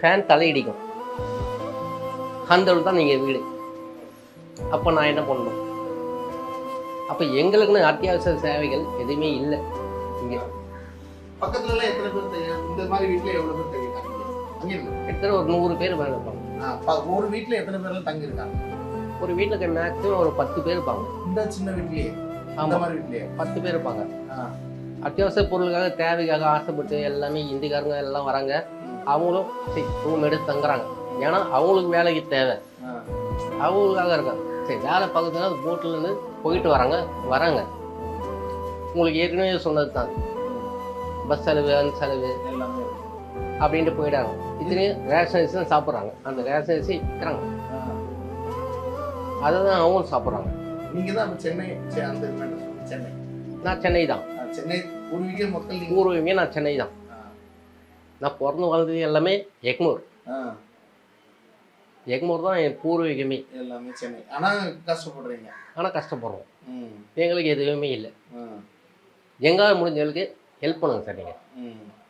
Fan தலையிடிக்கும். அந்த தான் நீங்கள் வீடு. அப்போ நான் என்ன பண்ணணும்? அப்போ எங்களுக்குன்னு அத்தியாவசிய சேவைகள் எதுவுமே இல்லை. இங்கே. பக்கத்துல எத்தனை பேர் இந்த மாதிரி பேர் தங்கியிருக்காங்க? இருக்கு. ஒரு நூறு பேர் மேலே இருப்பாங்க. ஒரு வீட்ல எத்தனை பேர்லாம் தங்கி இருக்காங்க ஒரு வீட்டுக்கு மேக்ஸிமம் ஒரு பத்து பேர் இருப்பாங்க. இந்த சின்ன வீட்லயே? ஆமாம் மாதிரி வீட்லயே? பத்து பேர் இருப்பாங்க. அத்தியாவசிய பொருளுக்காக தேவைக்காக ஆசைப்பட்டு எல்லாமே இந்திக்காரங்க எல்லாம் வராங்க. அவங்களும் சரி ரூம் எடுத்து தங்குறாங்க ஏன்னா அவங்களுக்கு வேலைக்கு தேவை. அவங்களுக்காக இருக்காங்க சரி வேலை பக்கத்துல போட்டில் இருந்து போயிட்டு வராங்க வராங்க உங்களுக்கு ஏற்கனவே சொன்னது தான் பஸ் செலவு அந்த செலவு. அப்படின்ட்டு போயிடாங்க இத்தனையும் ரேஷன் அரிசி தான் சாப்பிட்றாங்க அந்த ரேஷன் அரிசி விற்கிறாங்க. அதை தான் அவங்களும் சாப்பிட்றாங்க நீங்க தான் சென்னை அந்த? சென்னை நான் சென்னை தான் சென்னை பூர்வீக மக்கள் பூர்வீகமே நான் சென்னை தான். நான் பிறந்து வளர்ந்தது எல்லாமே எக்மூர். எக்மூர் தான் என் பூர்வீகமே எல்லாமே சென்னை ஆனா கஷ்டப்படுறீங்க ஆனால் கஷ்டப்படுறோம். எங்களுக்கு எதுவுமே இல்லை ஆ. எங்காவது முடிஞ்சவங்களுக்கு ஹெல்ப் பண்ணுங்க சார் நீங்கள்.